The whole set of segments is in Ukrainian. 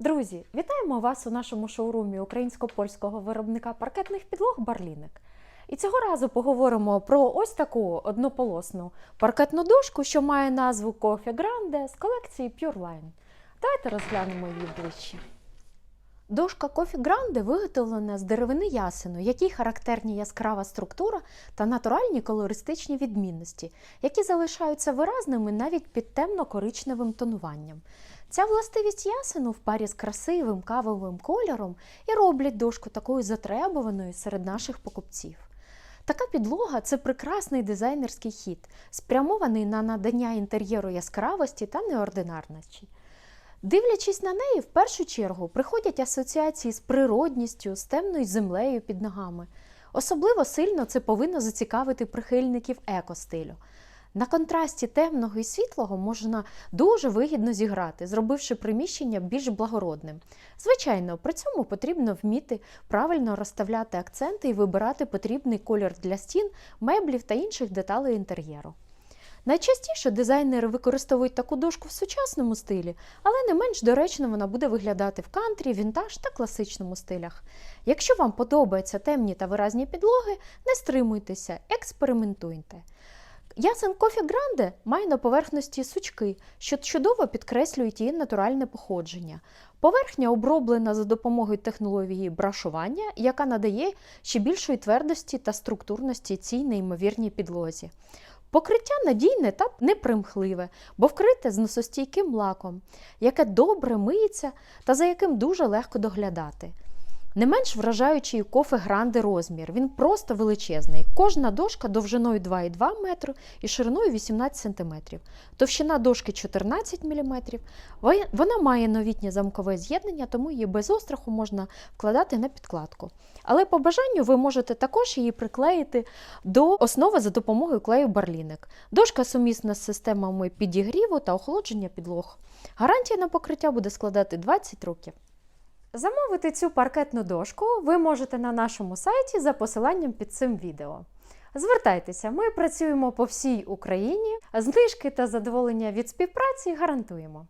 Друзі, вітаємо вас у нашому шоурумі українсько-польського виробника паркетних підлог Барліник. І цього разу поговоримо про ось таку однополосну паркетну дошку, що має назву Кофе Гранде з колекції Pure Line. Давайте розглянемо її ближче. Дошка Coffee Grande виготовлена з деревини ясену, якій характерні яскрава структура та натуральні колористичні відмінності, які залишаються виразними навіть під темно-коричневим тонуванням. Ця властивість ясену в парі з красивим кавовим кольором і роблять дошку такою затребуваною серед наших покупців. Така підлога це прекрасний дизайнерський хід, спрямований на надання інтер'єру яскравості та неординарності. Дивлячись на неї, в першу чергу приходять асоціації з природністю, з темною землею під ногами. Особливо сильно це повинно зацікавити прихильників екостилю. На контрасті темного і світлого можна дуже вигідно зіграти, зробивши приміщення більш благородним. Звичайно, при цьому потрібно вміти правильно розставляти акценти і вибирати потрібний колір для стін, меблів та інших деталей інтер'єру. Найчастіше дизайнери використовують таку дошку в сучасному стилі, але не менш доречно вона буде виглядати в кантрі, вінтаж та класичному стилях. Якщо вам подобаються темні та виразні підлоги, не стримуйтеся, експериментуйте. Ясен Кофі Гранде має на поверхності сучки, що чудово підкреслюють її натуральне походження. Поверхня оброблена за допомогою технології брашування, яка надає ще більшої твердості та структурності цій неймовірній підлозі. Покриття надійне та непримхливе, бо вкрите зносостійким лаком, яке добре миється та за яким дуже легко доглядати. Не менш вражаючий у кофе гранди розмір. Він просто величезний. Кожна дошка довжиною 2,2 метри і шириною 18 см. Товщина дошки 14 мм. Вона має новітнє замкове з'єднання, тому її без остраху можна вкладати на підкладку. Але по бажанню ви можете також її приклеїти до основи за допомогою клею барліник. Дошка сумісна з системами підігріву та охолодження підлог. Гарантія на покриття буде складати 20 років. Замовити цю паркетну дошку ви можете на нашому сайті за посиланням під цим відео. Звертайтеся, ми працюємо по всій Україні, знижки та задоволення від співпраці гарантуємо.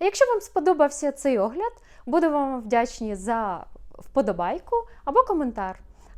Якщо вам сподобався цей огляд, буду вам вдячні за вподобайку або коментар.